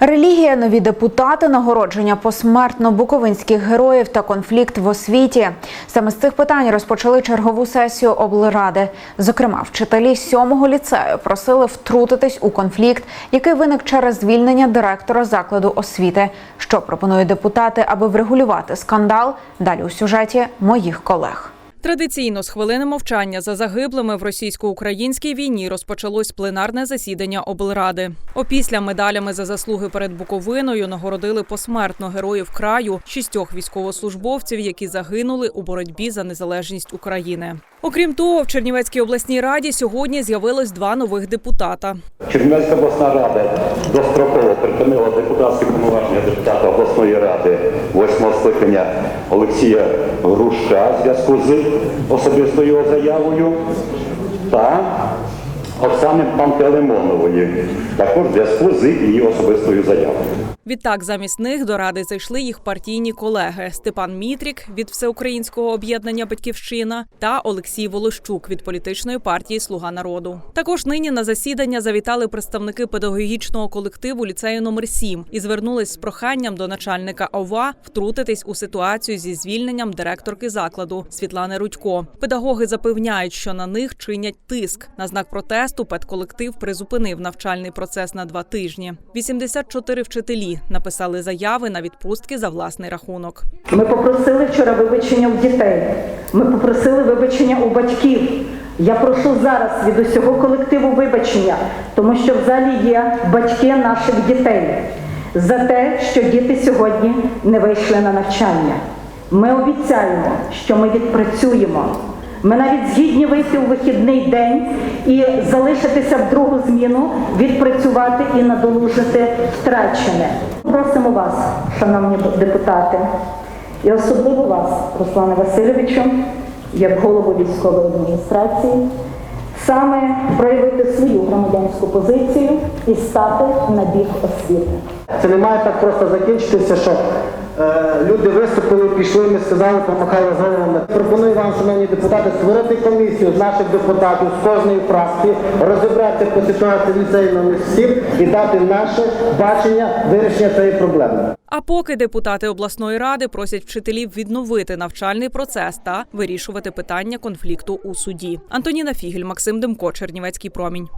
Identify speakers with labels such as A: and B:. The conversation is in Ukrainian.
A: Релігія, нові депутати, нагородження посмертно буковинських героїв та конфлікт в освіті. Саме з цих питань розпочали чергову сесію облради. Зокрема, вчителі сьомого ліцею просили втрутитись у конфлікт, який виник через звільнення директора закладу освіти. Що пропонують депутати, аби врегулювати скандал? Далі у сюжеті моїх колег.
B: Традиційно з хвилини мовчання за загиблими в російсько-українській війні розпочалось пленарне засідання облради. Опісля медалями за заслуги перед Буковиною нагородили посмертно героїв краю шістьох військовослужбовців, які загинули у боротьбі за незалежність України. Окрім того, в Чернівецькій обласній раді сьогодні з'явилось два нових депутата.
C: Чернівецька обласна рада достроково припинила депутатські повноваження депутата обласної ради восьмого скликання Олексія Грушка зв'язку з особистою заявою. Та Оксани Пантелеймонової, також зв'язку з її особистою заявою.
B: Відтак, замість них до ради зайшли їх партійні колеги Степан Мітрік від Всеукраїнського об'єднання Батьківщина та Олексій Волощук від політичної партії Слуга народу. Також нині на засідання завітали представники педагогічного колективу ліцею номер 7 і звернулись з проханням до начальника ОВА втрутитись у ситуацію зі звільненням директорки закладу Світлани Рудько. Педагоги запевняють, що на них чинять тиск. На знак протесту педколектив призупинив навчальний процес на два тижні. 84 вчителі написали заяви на відпустки за власний рахунок.
D: Ми попросили вчора вибачення у дітей. Ми попросили вибачення у батьків. Я прошу зараз від усього колективу вибачення, тому що в залі є батьки наших дітей за те, що діти сьогодні не вийшли на навчання. Ми обіцяємо, що ми відпрацюємо. Ми навіть згідні вийти у вихідний день і залишитися в другу зміну, відпрацювати і надолужити втрачене. Просимо вас, шановні депутати, і особливо вас, Руслане Васильовичу, як голову військової адміністрації, саме проявити свою громадянську позицію і стати на бік освіти.
E: Це не має так просто закінчитися, що люди виступили, пішли, ми сказали, помахали головами. Пропоную вам, шановні депутати, створити комісію з наших депутатів з кожної фракції, розібратися по ситуації в ліцеї номер 7 і дати наше бачення вирішення цієї проблеми.
B: А поки депутати обласної ради просять вчителів відновити навчальний процес та вирішувати питання конфлікту у суді. Антоніна Фігель, Максим Демко, Чернівецький промінь.